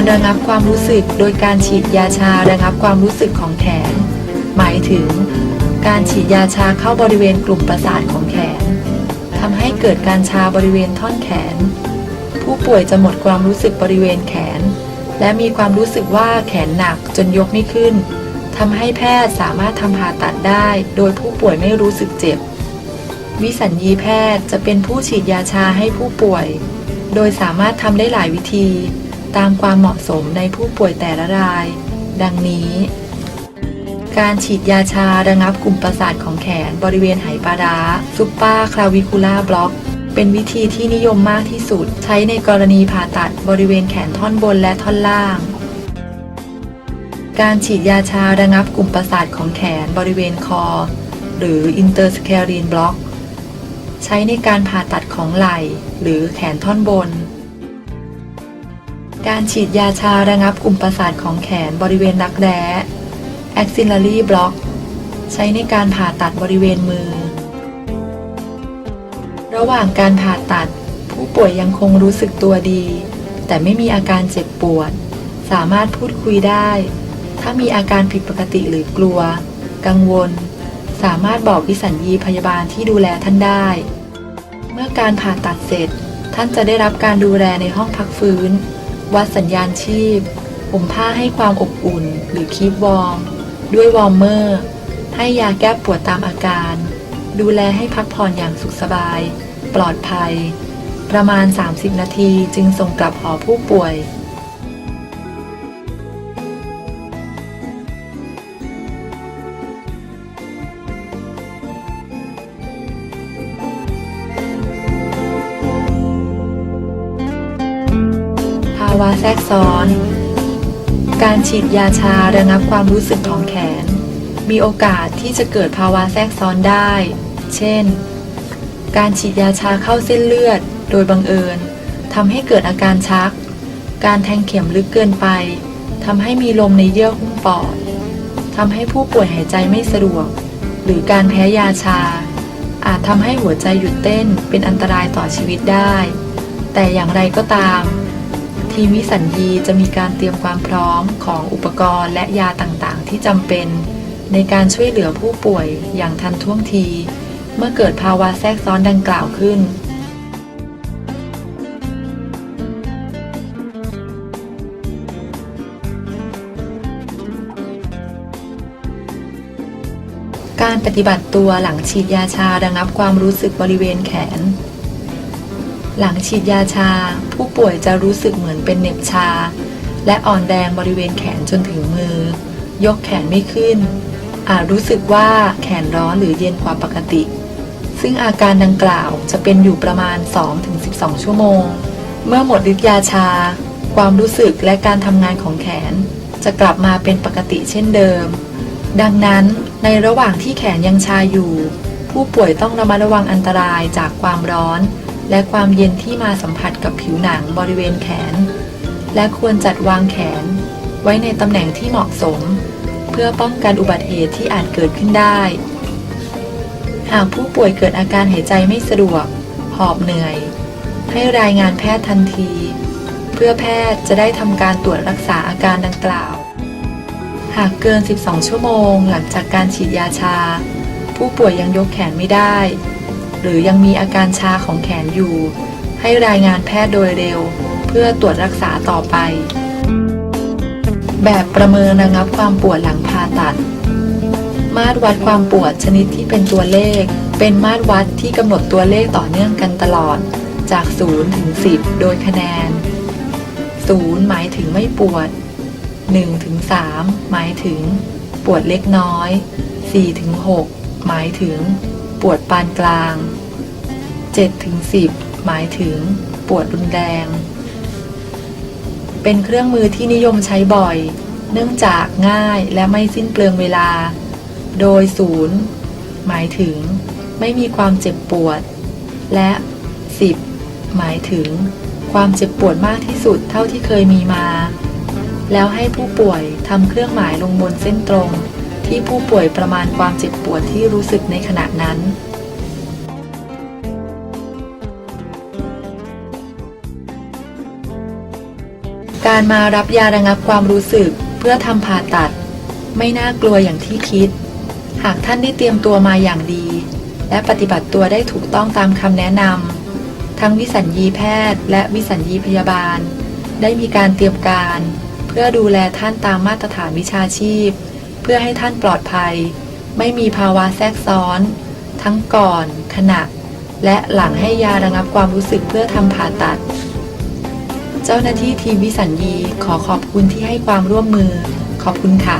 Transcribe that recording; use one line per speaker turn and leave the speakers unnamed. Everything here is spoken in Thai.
การระงับความรู้สึกโดยการฉีดยาชาระงับความรู้สึกของแขน หมายถึง การฉีดยาชาเข้าบริเวณกลุ่มประสาทของแขนทำให้เกิดการชาบริเวณท่อนแขน ผู้ป่วยจะหมดความรู้สึกบริเวณแขน และมีความรู้สึกว่าแขนหนักจนยกไม่ขึ้นทำให้แพทย์สามารถทำผ่าตัดได้ โดยผู้ป่วยไม่รู้สึกเจ็บ วิสัญญีแพทย์จะเป็นผู้ฉีดยาชาให้ผู้ป่วย โดยสามารถทำได้หลายวิธี ตามความเหมาะสมในผู้ป่วยแต่ละราย ดังนี้ การฉีดยาชาระงับกลุ่มประสาทของแขนบริเวณไหปลาร้าซุปปาคลาวิคูล่าบล็อก เป็นวิธีที่นิยมมากที่สุด ใช้ในกรณีผ่าตัดบริเวณแขนท่อนบนและท่อนล่าง การฉีดยาชาระงับกลุ่มประสาทของแขนบริเวณคอ หรือ interscalene block ใช้ในการผ่าตัดของไหล่หรือแขนท่อนบน การฉีดยาชาระงับกลุ่มประสาทของแขนบริเวณรักแร้ axillary block ใช้ในการผ่าตัดบริเวณมือ ระหว่างการผ่าตัด ผู้ป่วยยังคงรู้สึกตัวดี แต่ไม่มีอาการเจ็บปวด สามารถพูดคุยได้ ถ้ามีอาการผิดปกติหรือกลัว กังวล สามารถบอกวิสัญญีพยาบาลที่ดูแลท่านได้ เมื่อการผ่าตัดเสร็จ ท่านจะได้รับการดูแลในห้องพักฟื้น วัดสัญญาณชีพห่มผ้าให้ความอบอุ่นหรือคีบวอร์มด้วยวอร์มเมอร์ ให้ยาแก้ปวดตามอาการ ดูแลให้พักผ่อนอย่างสุขสบาย ปลอดภัย ประมาณ 30 นาทีจึงส่งกลับหอผู้ป่วย วะแทรกซ้อน การฉีดยาชาระงับความรู้สึกของแขน มีโอกาสที่จะเกิดภาวะแทรกซ้อนได้ เช่น การฉีดยาชาเข้าเส้นเลือด โดยบังเอิญทำให้เกิดอาการชัก การแทงเข็มลึกเกินไปทำให้มีลมในเยื่อหุ้มปอดทำให้ผู้ป่วยหายใจไม่สะดวก หรือการแพ้ยาชา อาจทำให้หัวใจหยุดเต้นเป็นอันตรายต่อชีวิตได้ แต่อย่างไรก็ตาม ทีมวิสัญญีจะมีการเตรียมความพร้อมของอุปกรณ์และยาต่างๆ ที่จำเป็น ในการช่วยเหลือผู้ป่วยอย่างทันท่วงที เมื่อเกิดภาวะแทรกซ้อนดังกล่าวขึ้น การปฏิบัติตัวหลังฉีดยาชาระงับความรู้สึกบริเวณแขน หลังฉีดยาชา ผู้ป่วยจะรู้สึกเหมือนเป็นเหน็บชา และอ่อนแรงบริเวณแขนจนถึงมือ ยกแขนไม่ขึ้น อาจรู้สึกว่าแขนร้อนหรือเย็นกว่าปกติ ซึ่งอาการดังกล่าวจะเป็นอยู่ประมาณ 2-12 ชั่วโมง เมื่อหมดฤทธิ์ยาชา ความรู้สึกและการทำงานของแขน จะกลับมาเป็นปกติเช่นเดิม ดังนั้นในระหว่างที่แขนยังชาอยู่ ผู้ป่วยต้องระมัดระวังอันตรายจากความร้อน และความเย็นที่มาสัมผัสกับผิวหนังบริเวณแขน และควรจัดวางแขน ไว้ในตำแหน่งที่เหมาะสม เพื่อป้องกันอุบัติเหตุที่อาจเกิดขึ้นได้ หากผู้ป่วยเกิดอาการหายใจไม่สะดวก หอบเหนื่อย ให้รายงานแพทย์ทันที เพื่อแพทย์จะได้ทำการตรวจรักษาอาการดังกล่าว หากเกิน 12 ชั่วโมง หลังจากการฉีดยาชา ผู้ป่วยยังยกแขนไม่ได้ หรือยังมีอาการชาของแขนอยู่ ให้รายงานแพทย์โดยเร็ว เพื่อตรวจรักษาต่อไป แบบประเมินระงับความปวดหลังผ่าตัด มาตรวัดความปวดชนิดที่เป็นตัวเลข เป็นมาตรวัดที่กำหนดตัวเลขต่อเนื่องกันตลอด จาก 0 ถึง 10 โดยคะแนน 0 หมายถึงไม่ปวด 1 ถึง 3 หมายถึง ปวดเล็กน้อย 4 ถึง 6 หมายถึง ปวดปานกลาง7ถึง10 หมายถึง ปวดรุนแรง เป็นเครื่องมือที่นิยมใช้บ่อย เนื่องจากง่ายและไม่สิ้นเปลืองเวลา โดยศูนย์หมายถึง ไม่มีความเจ็บปวด และ 10 หมายถึง ความเจ็บปวดมากที่สุดเท่าที่เคยมีมา แล้วให้ผู้ป่วยทำเครื่องหมายลงบนเส้นตรง ที่ผู้ป่วยประมาณความเจ็บปวดที่รู้สึกในขณะนั้นการมารับยาระงับความรู้สึกเพื่อทำผ่าตัด ไม่น่ากลัวอย่างที่คิด หากท่านได้เตรียมตัวมาอย่างดี และปฏิบัติตัวได้ถูกต้องตามคำแนะนำทั้งวิสัญญีแพทย์ และวิสัญญีพยาบาล ได้มีการเตรียมการ เพื่อดูแลท่านตามมาตรฐานวิชาชีพ พื่อให้ท่านปลอดภัย ไม่มีภาวะแทรกซ้อน ทั้งก่อน ขณะ และหลังให้ยาระงับความรู้สึกเพื่อทำผ่าตัด เจ้าหน้าที่ทีมวิสัญญีขอขอบคุณที่ให้ความร่วมมือ ขอบคุณค่ะ